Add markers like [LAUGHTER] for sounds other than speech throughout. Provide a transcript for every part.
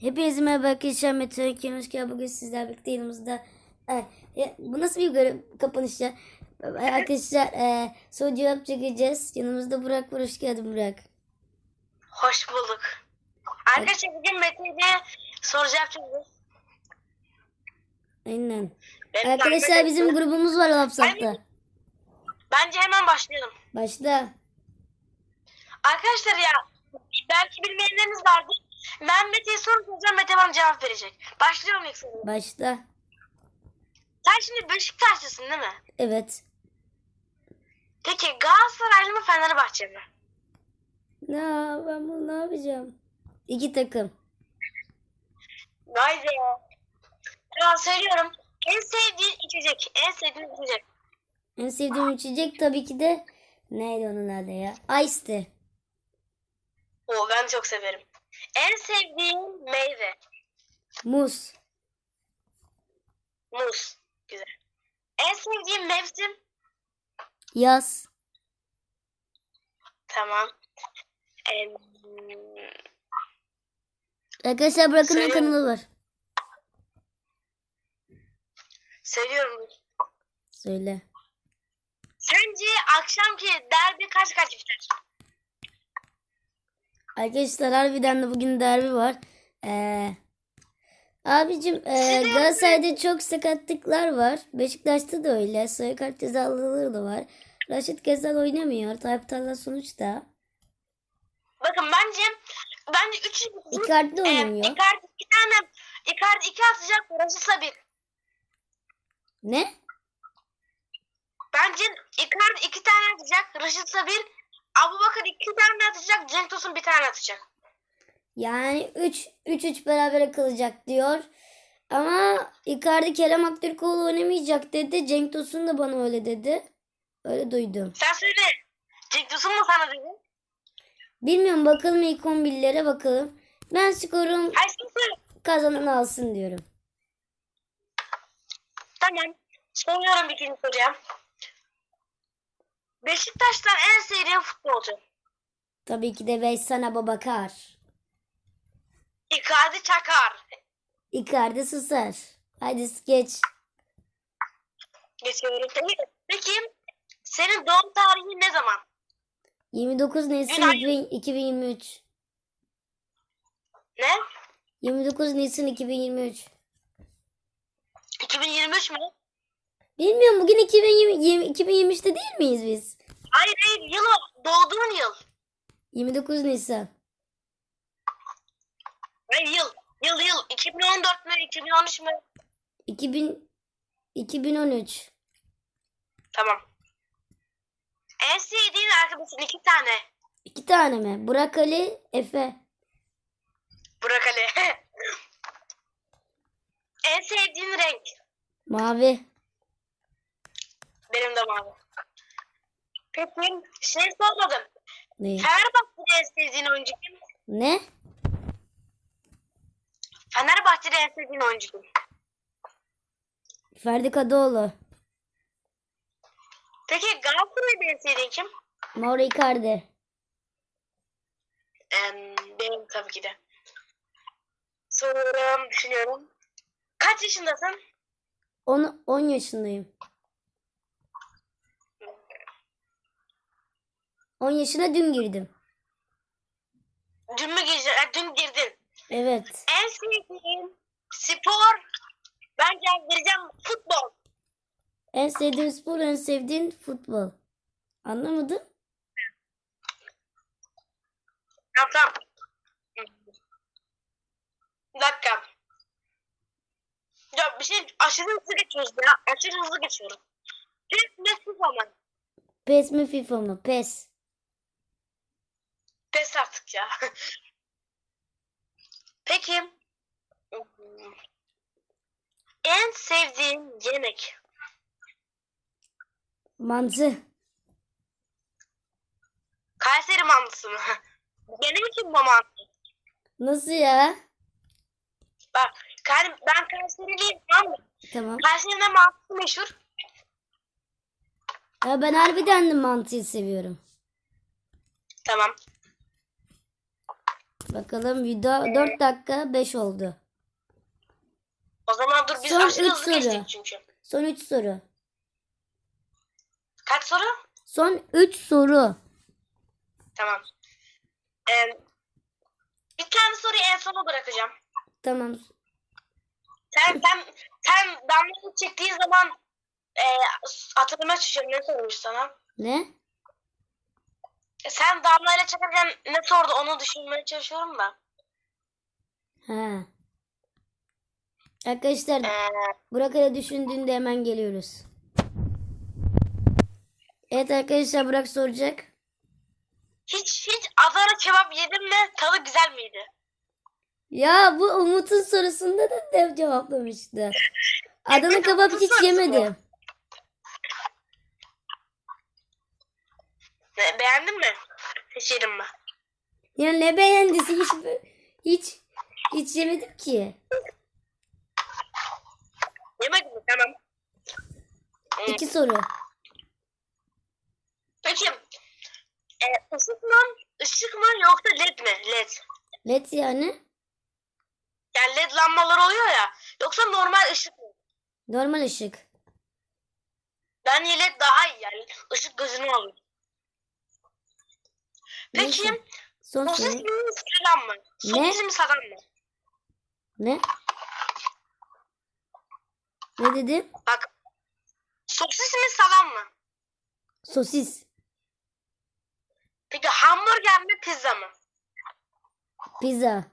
Hepinize merhaba arkadaşlar. Meteor geldin. Bugün sizlerle birlikte yanımızda. E, e, bu nasıl bir görev kapanış ya? E, Arkadaşlar e, soru cevap çekeceğiz. Yanımızda Burak var. Hoş geldin Burak. Hoş bulduk. Arkadaşlar bugün Mete'ye soru cevap çözüyoruz. Aynen. Benim Arkadaşlar takip bizim grubumuz var WhatsApp'ta. Bence hemen başlayalım. Başla. Arkadaşlar ya belki bilmeyenleriniz vardır. Ben Mete'ye soru soracağım. Mete bana cevap verecek. Başlıyorum ilk soruya. Başla. Sen şimdi Beşiktaşlısın değil mi? Evet. Peki Galatasaraylı mı Fenerbahçe mi? Ne ben bunu ne yapacağım? İki takım. Vay be. Tamam söylüyorum. En sevdiğin içecek. En sevdiğin içecek. En sevdiğim içecek tabii ki de neydi onun adı ya? Ice tea. Oo ben çok severim. En sevdiğin meyve. Muz. Muz. Güzel. En sevdiğin mevsim. Yaz. Tamam. Em, Arkadaşlar Burak'ın da Söyle. kanalı var. söylüyorum. Söyle. Sence akşamki derbi kaç kaç biter? Arkadaşlar harbiden de bugün derbi var. Ee, abicim e, Galatasaray'da çok sakatlıklar var. Beşiktaş'ta da öyle. Sarı kart cezalıları da var. Raşit Gezal oynamıyor. Tayyip Talha sonuçta. Bakın bence bence 3 Icardi de oynamıyor. Icardi iki tane Icardi iki atacak Rashica bir. Ne? Bence Icardi iki tane atacak Rashica bir. Abubakar iki tane atacak Cenk Tosun bir tane atacak. Yani 3 3 3 beraber kalacak diyor. Ama Icardi Kerem Aktürkoğlu oynamayacak dedi. Cenk Tosun da bana öyle dedi. Öyle duydum. Sen söyle. Cenk Tosun mu sana dedi? Bilmiyorum bakalım ilk 11'lere bakalım. Ben skorum Hayır sen söyle. kazanan alsın diyorum. Tamam. Soruyorum ikinci soruya. Beşiktaş'tan en sevdiğin futbolcu. Tabii ki de Veysel Babakar. Icardi Çakar. Icardi susar. Hadi geç. Geçiyorum. Peki, senin doğum tarihin ne zaman? 29 Nisan Günay- 2000 2023. Ne? 29 Nisan 2023. 2023 mü? Bilmiyorum bugün 2020, 2023'te değil miyiz biz? Hayır hayır yıl o. Doğduğun yıl. 29 Nisan. Hayır yıl. Yıl yıl. 2014 mü? 2013 mü? 2000 2013. Tamam. En sevdiğin arkadaşın iki tane. İki tane mi? Burak Ali, Efe. Burak Ali. [LAUGHS] en sevdiğin renk. Mavi. Benim de mavi. Peki şey sormadım. Ne? Fenerbahçe'de en sevdiğin oyuncu kim? Ne? Fenerbahçe'de en sevdiğin oyuncu kim? Ferdi Kadıoğlu. Peki Galatasaray'da en sevdiğin kim? Mauro Icardi. Em, benim tabii ki de. Soruyorum, düşünüyorum. Kaç yaşındasın? 10, 10 yaşındayım. 10 yaşına dün girdim. Dün mü girdin? Dün girdin. Evet. En sevdiğin spor bence gireceğim futbol. En sevdiğin spor, en sevdiğin futbol. Anlamadım. Tamam tamam. Bir dakika. Ya bir şey aşırı hızlı geçiyoruz ya. Aşırı hızlı geçiyorum. Pes mi FIFA mı? PES mi FIFA mı? PES. Pes artık ya. Peki. En sevdiğin yemek? Mantı. Kayseri mantısı mı? Benim için bu mantı. Nasıl ya? Bak ben Kayseriliyim tamam mı? Tamam. Kayseri'de mantısı meşhur. Ya ben harbiden de mantıyı seviyorum. Tamam. Bakalım video 4 dakika 5 oldu. O zaman dur biz Son aşırı hızlı soru. geçtik çünkü. Son 3 soru. Kaç soru? Son 3 soru. Tamam. Ee, bir tane soruyu en sona bırakacağım. Tamam. Sen sen sen damlayı çektiği zaman e, hatırlamaya çalışıyorum ne sormuş sana. Ne? Sen damlayla çekerken ne sordu onu düşünmeye çalışıyorum da. Ha. Arkadaşlar Ee, Burak öyle düşündüğünde hemen geliyoruz. Evet arkadaşlar Burak soracak. hiç hiç Adana kebap yedin mi? Tadı güzel miydi? Ya bu Umut'un sorusunda da dev cevaplamıştı. [LAUGHS] Adana kebap hiç yemedim. Ne, beğendin mi? Yedin mi? Ya ne beğendisi hiç hiç hiç yemedim ki. Yemedin mi? Tamam. Hmm. İki soru. Peki e, ışık mı? Işık mı yoksa led mi? Led. Led yani Yani led lambalar oluyor ya. Yoksa normal ışık mı? normal ışık. Bence led daha iyi yani. Işık gözünü alıyor. Peki Neyse. Son sosis mi salam mı? Sosis mi salam mı? Ne? Ne dedin? Bak sosis mi salam mı? Sosis. Peki hamburger mi pizza mı? Pizza.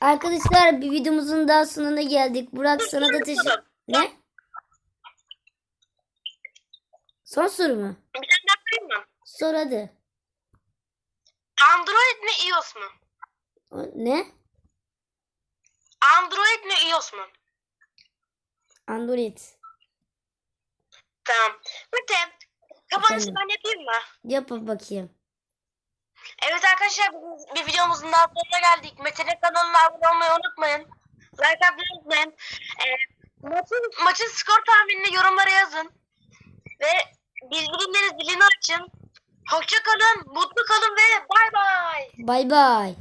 Arkadaşlar bir videomuzun daha sonuna geldik. Burak sana da teşekkür... Ne? Son soru mu? Bir tane daha sorayım mı? Sor hadi. Android mi iOS mu? Ne? Android mi iOS mu? Android. Tamam. Peki kapanışı Efendim? ben yapayım mı? Yap bakayım. Evet arkadaşlar bir, bir videomuzun daha sonuna geldik. Metin'in kanalına abone olmayı unutmayın. Like atmayı unutmayın. Ee, maçın, maçın skor tahminini yorumlara yazın. Ve bildirimleri zilini açın. Hoşça kalın, mutlu kalın ve bay bay. Bay bay.